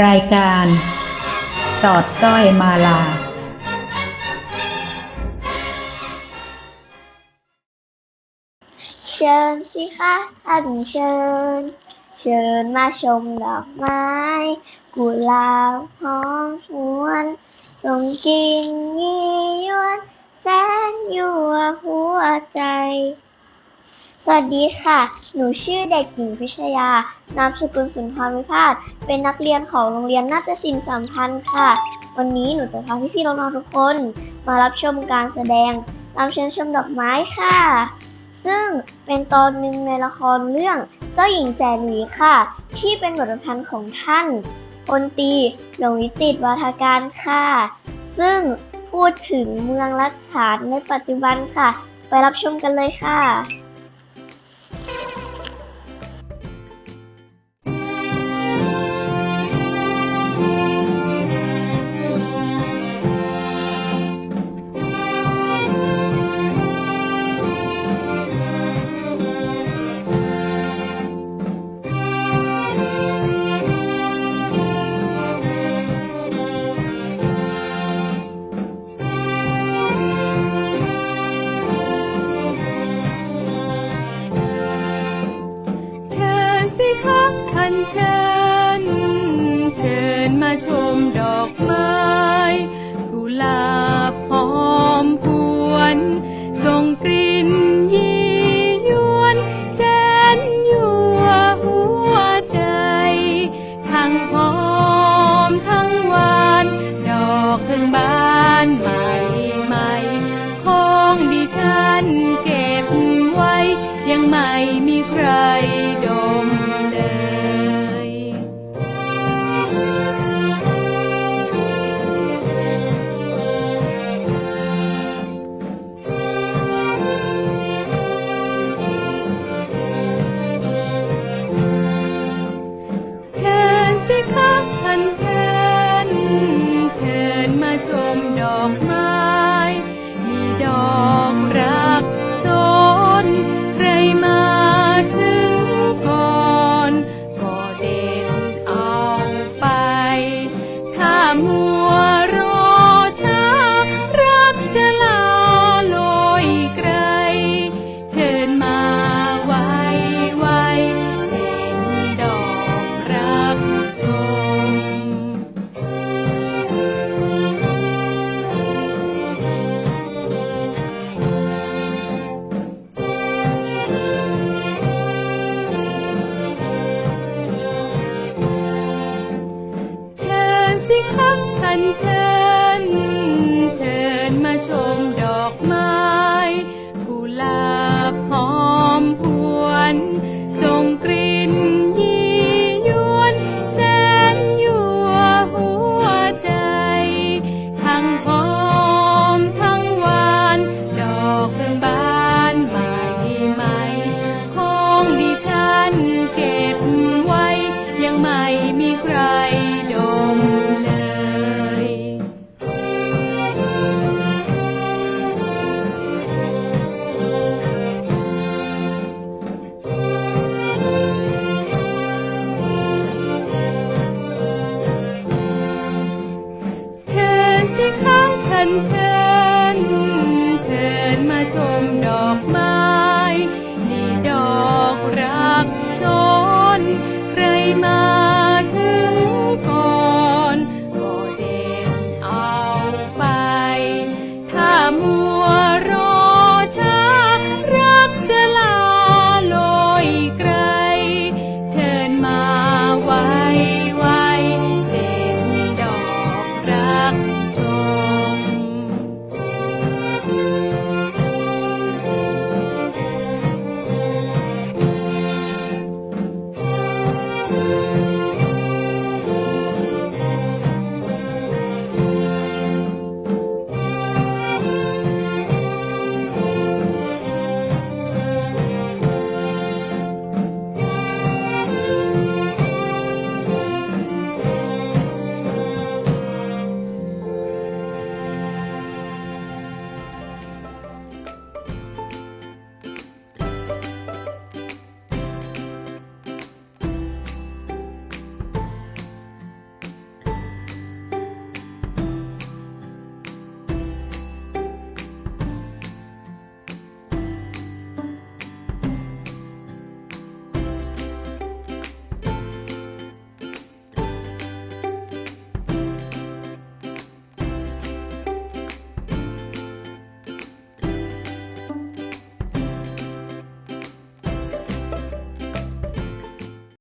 รายการสอดสร้อยมาลา เชิญสิคะท่านเชิญ เชิญมาชมดอกไม้ กุหลาบหอมชวนส่งกลิ่นยี่ยวน แสนยั่วหัวใจ สวัสดีค่ะ หนูชื่อเด็กหญิงพิชยา นามสกุลสุนทรวิพาสเป็นนักเรียนของโรงเรียนนาฏศิลป์สัมพันธ์ค่ะ วันนี้หนูจะพาพี่ๆน้องๆทุกคน มารับชมการแสดงรำเชิญชมดอกไม้ค่ะ ซึ่งเป็นตอนหนึ่งในละครเรื่องเจ้าหญิงแสนหวีค่ะ ที่เป็นบทประพันธ์ของท่านพลตีหลวงวิจิตวาทการค่ะ ซึ่งพูดถึงเมืองรัชฉานในปัจจุบันค่ะ ไปรับชมกันเลยค่ะ Jesus.